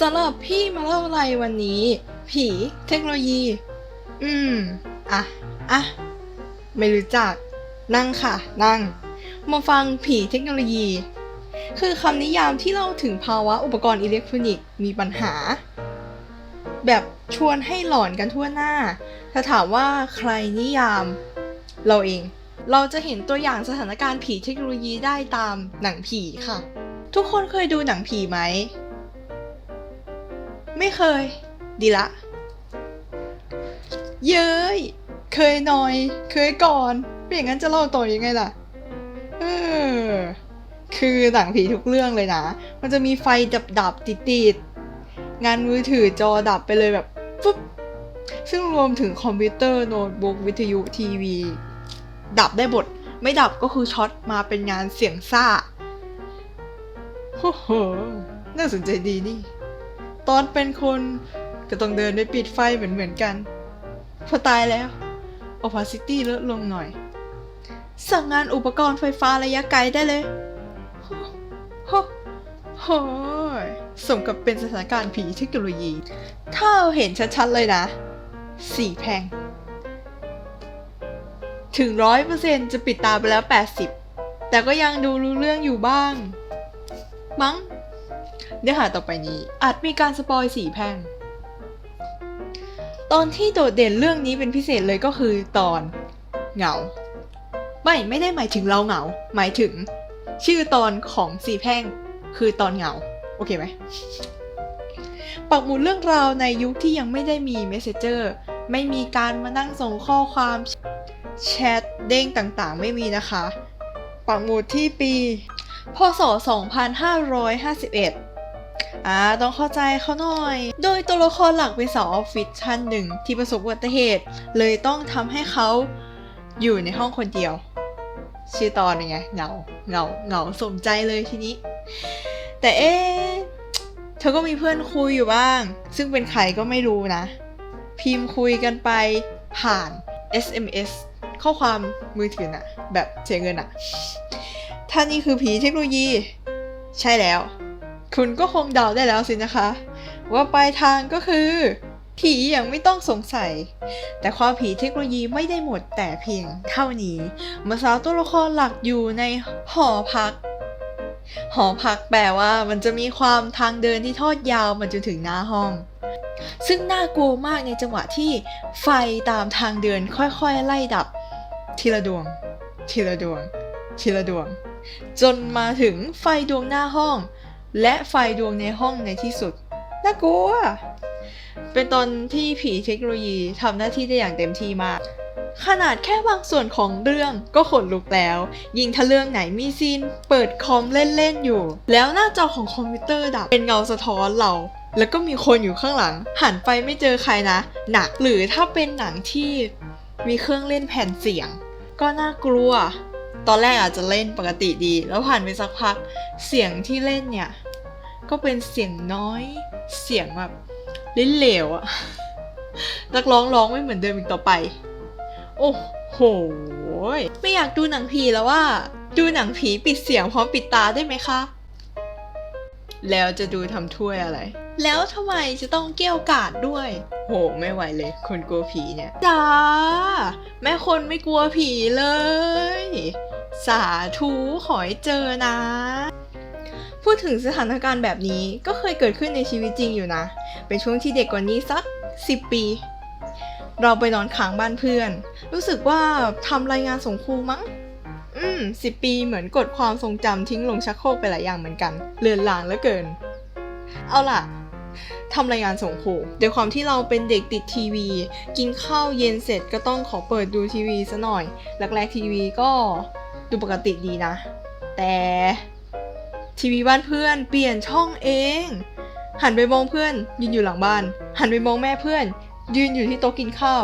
สำหรับพี่มาเล่าอะไรวันนี้ ผีเทคโนโลยี อืม อะ อะ ไม่รู้จัก นั่งค่ะ นั่ง มาฟังผีเทคโนโลยี คือคำนิยามที่เล่าถึงภาวะอุปกรณ์อิเล็กทรอนิกส์มีปัญหา แบบชวนให้หลอนกันทั่วหน้า ถ้าถามว่าใครนิยาม เราเอง เราจะเห็นตัวอย่างสถานการณ์ผีเทคโนโลยีได้ตามหนังผีค่ะ ทุกคนเคยดูหนังผีไหม ไม่เคย ดีละ เย้ย เคยหน่อย เคยก่อนเป็นอย่างนั้นจะเล่าต่อยังไงล่ะ เออ คือหนังผีทุกเรื่องเลยนะ มันจะมีไฟดับดับติดติดงานมือถือจอดับไปเลยแบบปุ๊บ ซึ่งรวมถึงคอมพิวเตอร์โน้ตบุ๊กวิทยุทีวี ดับได้หมดไม่ดับก็คือช็อตมาเป็นงานเสียงซ่า โอ้โห น่าสนใจดีนี่ ตอนเป็นคนก็ต้องเดินไปปิดไฟเหมือนเหมือนกัน พอตายแล้ว opacity ลดลงหน่อย สั่งงานอุปกรณ์ไฟฟ้าระยะไกลได้เลยโอ้โหโหยสมกับเป็นสถานการณ์ผีเทคโนโลยี ถ้าเราเห็นชัดๆเลยนะ สี่แพง ถึงร้อยเปอร์เซ็นจะปิดตาไปแล้ว80แต่ก็ยังดูรู้เรื่องอยู่บ้าง มั้ง เนื้อหาต่อไปนี้อาจมีการสปอยสีแพ่ง ตอนที่โดดเด่นเรื่องนี้เป็นพิเศษเลยก็คือตอน เหงา ไม่ไม่ได้หมายถึงเราเหงา หมายถึง ชื่อตอนของสีแพ่ง คือตอนเหงา โอเคไหมปักหมุดเรื่องราวในยุคที่ยังไม่ได้มี Messenger ไม่มีการมานั่งส่งข้อความแชทเด้งต่างๆ ไม่มีนะคะ ปักหมุดที่ปี พศ 2551อ่าต้องเข้าใจเขาหน่อย โดยตัวละครหลักเป็นสาวออฟฟิศท่านหนึ่งที่ประสบอุบัติเหตุ เลยต้องทำให้เขาอยู่ในห้องคนเดียว ชื่อตอนยังไงเหงาเหงาเหงาสมใจเลยทีนี้ แต่เอ๊เธอก็มีเพื่อนคุยอยู่บ้าง ซึ่งเป็นใครก็ไม่รู้นะ พิมพ์คุยกันไปผ่าน SMS ข้อความมือถือน่ะแบบเสียเงินอะ ถ้านี่คือผีเทคโนโลยี ใช่แล้ว คุณก็คงเดาได้แล้วสินะคะ ว่าปลายทางก็คือ ผีอย่างไม่ต้องสงสัย แต่ความผีเทคโนโลยีไม่ได้หมดแต่เพียงเท่านี้ มาสาวตัวละครหลักอยู่ในหอพักหอพักแปลว่ามันจะมีความทางเดินที่ทอดยาวมาจนถึงหน้าห้อง ซึ่งน่ากลัวมากในจังหวะที่ไฟตามทางเดินค่อยๆไล่ดับ ทีละดวง ทีละดวง ทีละดวง จนมาถึงไฟดวงหน้าห้อง และไฟดวงในห้องในที่สุดน่ากลัว เป็นตอนที่ผีเทคโนโลยีทำหน้าที่ได้อย่างเต็มที่มาก ขนาดแค่บางส่วนของเรื่องก็ขนลุกแล้ว ยิ่งถ้าเรื่องไหนมีซีน เปิดคอมเล่นๆอยู่ แล้วหน้าจอของคอมพิวเตอร์ดับเป็นเงาสะท้อนเราแล้วก็มีคนอยู่ข้างหลัง หันไปไม่เจอใครนะ หนักหรือถ้าเป็นหนังที่มีเครื่องเล่นแผ่นเสียง ก็น่ากลัว ตอนแรกอาจจะเล่นปกติดี แล้วผ่านไปสักพักเสียงที่เล่นเนี่ย ก็เป็นเสียงน้อย เสียงแบบลิ้นเหลวอะนักร้องร้องไม่เหมือนเดิมอีกต่อไป โอ้โห ไม่อยากดูหนังผีแล้วว่า ดูหนังผีปิดเสียงพร้อมปิดตาได้ไหมคะ แล้วจะดูทำถ้วยอะไร แล้วทำไมจะต้องเกี่ยวกาดด้วย โห ไม่ไหวเลย คนกลัวผีเนี่ย จ้า แม่คนไม่กลัวผีเลย สาธุขอให้เจอนะ พูดถึงสถานการณ์แบบนี้ก็เคยเกิดขึ้นในชีวิตจริงอยู่นะ เป็นช่วงที่เด็กกว่านี้สัก 10 ปี เราไปนอนค้างบ้านเพื่อน รู้สึกว่าทำรายงานส่งครูมั้ง อืมสิปีเหมือนกดความทรงจำทิ้งลงชักโครกไปหลายอย่างเหมือนกัน เลือนลางเหลือเกิน เอาล่ะทำรายงานส่งครูด้วยความที่เราเป็นเด็กติดทีวี กินข้าวเย็นเสร็จก็ต้องขอเปิดดูทีวีซะหน่อยแรกๆทีวีก็ ดูปกติดีนะ แต่ทีวีบ้านเพื่อนเปลี่ยนช่องเอง หันไปมองเพื่อน ยืนอยู่หลังบ้าน หันไปมองแม่เพื่อน ยืนอยู่ที่โต๊ะกินข้าว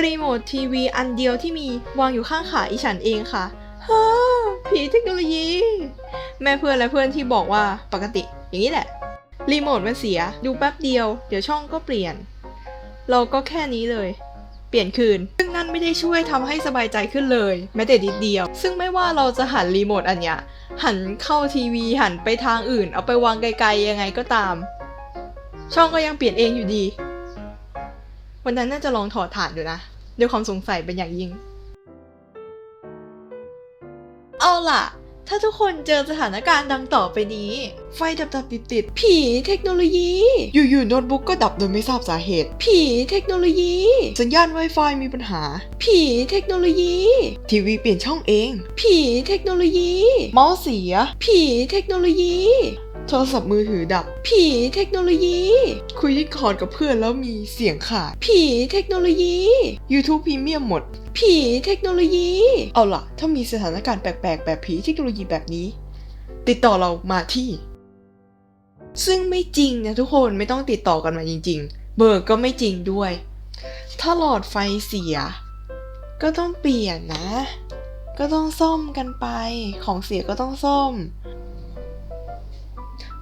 รีโมททีวีอันเดียวที่มีวางอยู่ข้างขาอีฉันเองค่ะฮ่าผีเทคโนโลยี แม่เพื่อนและเพื่อนที่บอกว่าปกติ อย่างนี้แหละ รีโมทมันเสีย ดูแป๊บเดียว เดี๋ยวช่องก็เปลี่ยน เราก็แค่นี้เลย เปลี่ยนคืน นั่นไม่ได้ช่วยทำให้สบายใจขึ้นเลย แม้แต่นิดเดียว ซึ่งไม่ว่าเราจะหันรีโมทอันเนี้ยหันเข้าทีวีหันไปทางอื่น เอาไปวางไกลๆยังไงก็ตาม ช่องก็ยังเปลี่ยนเองอยู่ดี วันนั้นน่าจะลองถอดฐานอยู่นะด้วยความสงสัยเป็นอย่างยิ่ง เอาล่ะ ถ้าทุกคนเจอสถานการณ์ดังต่อไปนี้ ไฟดับดับติดติดผีเทคโนโลยี อยู่ๆโน้ตบุ๊กก็ดับโดยไม่ทราบสาเหตุ ผีเทคโนโลยี สัญญาณ Wi-Fi มีปัญหา ผีเทคโนโลยี ทีวีเปลี่ยนช่องเอง ผีเทคโนโลยี เมาส์เสีย ผีเทคโนโลยี โทรศัพท์มือถือดับ ผีเทคโนโลยี คุยดิสคอร์ดกับเพื่อนแล้วมีเสียงขาด ผีเทคโนโลยี YouTube พรีเมียมหมด ผีเทคโนโลยี เอาล่ะ ถ้ามีสถานการณ์แปลกๆ แบบผีเทคโนโลยีแบบนี้ ติดต่อเรามาที่ ซึ่งไม่จริงนะทุกคนไม่ต้องติดต่อกันมาจริง ๆ เบอร์ก็ไม่จริงด้วย ถ้าหลอดไฟเสีย ก็ต้องเปลี่ยนนะ ก็ต้องซ่อมกันไป ของเสียก็ต้องซ่อม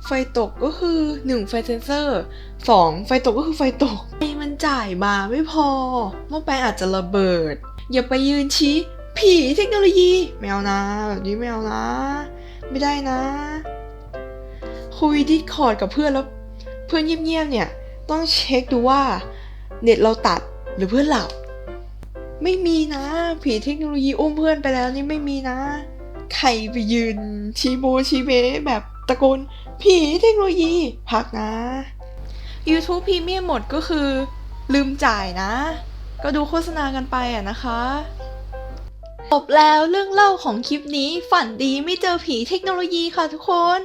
ไฟตกก็คือ 1 ไฟเซนเซอร์ 2 ไฟตกก็คือไฟตกไฟมันจ่ายมาไม่พอหม้อแปลงอาจจะระเบิด อย่าไปยืนชี้ ผีเทคโนโลยีไม่เอานะแบบนี้ไม่เอานะ ไม่ได้นะ คุยดิสคอร์ดกับเพื่อนแล้ว เพื่อนเงียบๆเนี่ย ต้องเช็คดูว่า เน็ตเราตัดหรือเพื่อนหลับ ไม่มีนะ ผีเทคโนโลยีอุ้มเพื่อนไปแล้วนี่ไม่มีนะ ใครไปยืนชี้โบชี้เบแบบตะโกน ผีเทคโนโลยีพักนะ YouTube พรีเมียมหมดก็คือลืมจ่ายนะ ก็ดูโฆษณากันไปอะนะคะจบแล้วเรื่องเล่าของคลิปนี้ฝันดีไม่เจอผีเทคโนโลยีค่ะทุกคน